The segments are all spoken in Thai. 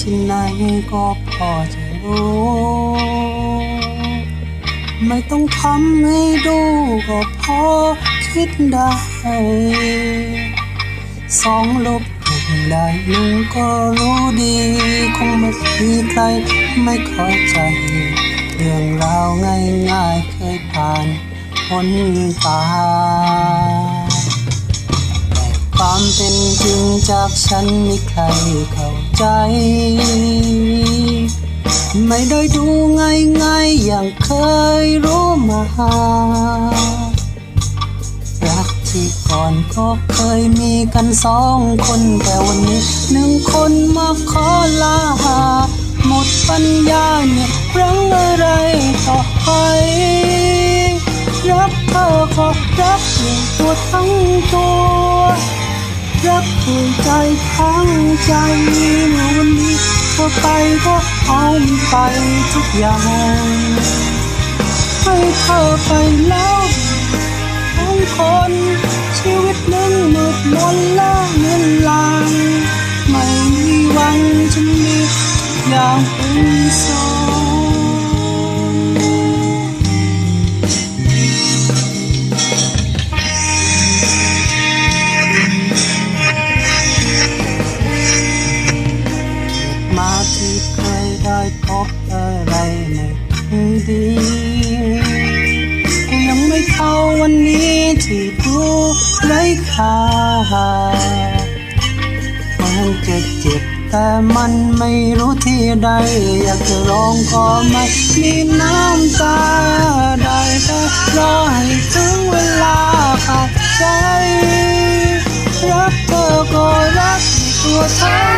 ที่ไหนก็พอจะรู้ ไม่ต้องทำให้ดูก็พอคิดได้สองลบหนึ่งได้หนึ่งก็รู้ดีคงไม่มีใครไม่เข้าใจ เรื่องราวง่ายๆเคยผ่านพ้นตา ความเป็นจริงจากฉันไม่ใครเข้าใจ ไม่ได้ดูง่ายๆอย่างเคยรู้มา รักที่ก่อนก็เคยมีกันสองคนแต่วันนี้หนึ่งคนมาขอลาหมดปัญญาเนี่ยรังอะไรต่อไปรักเธอก็รักอย่ตัวทั้งตัว รักด้วใจทั้งใจเมื่อวันนี้เธอไปก็เอาไปทุกอย่างให้เธอไปแล้วทั้งคน ชีวิตหนึ่งมืดมนและเลือนลาง ไม่มีหวังจะมีอย่างเป็นสอง บอะไรไม่ดียังไม่เท่าวันนี้ที่ดูไร้ค่ามันจะเจ็บแต่มันไม่รู้ที่ใด อยากจะร้องก็ไม่มีน้ำตาได้แต่รอให้ถึงเวลาขาดใจ รักเธอก็รักตัวทั้งตั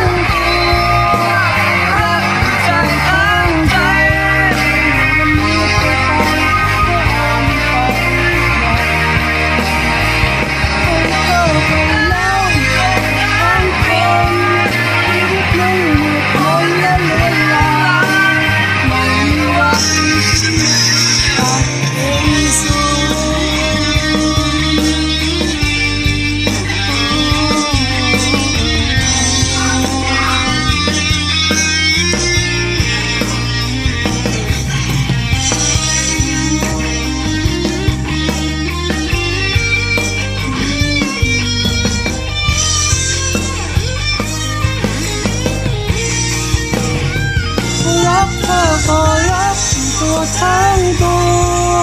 รักเธอก็รักตัวทั้งตัว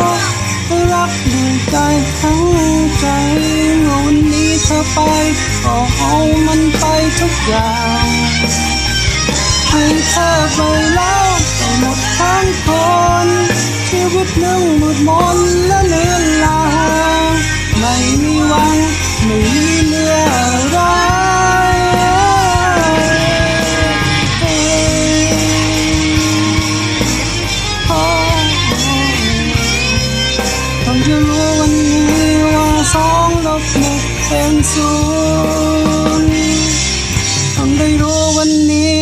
รักด้วยใจทั้งใจเมื่อวันนี้เธอไปก็เอามันไปทุกอย่างให้เธอไปแล้วไปหมดทั้งคน ชีวิตหนึ่งหมดมนและเลือนลางไม่มีหวังไม่มีเมื่อไรต้องจะรู้วันนี้ว่าสองลบหนึ่งเป็นศูนย์ต้องได้รู้วันนี้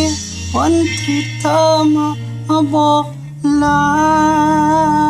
วันที่เธอมาบอกลา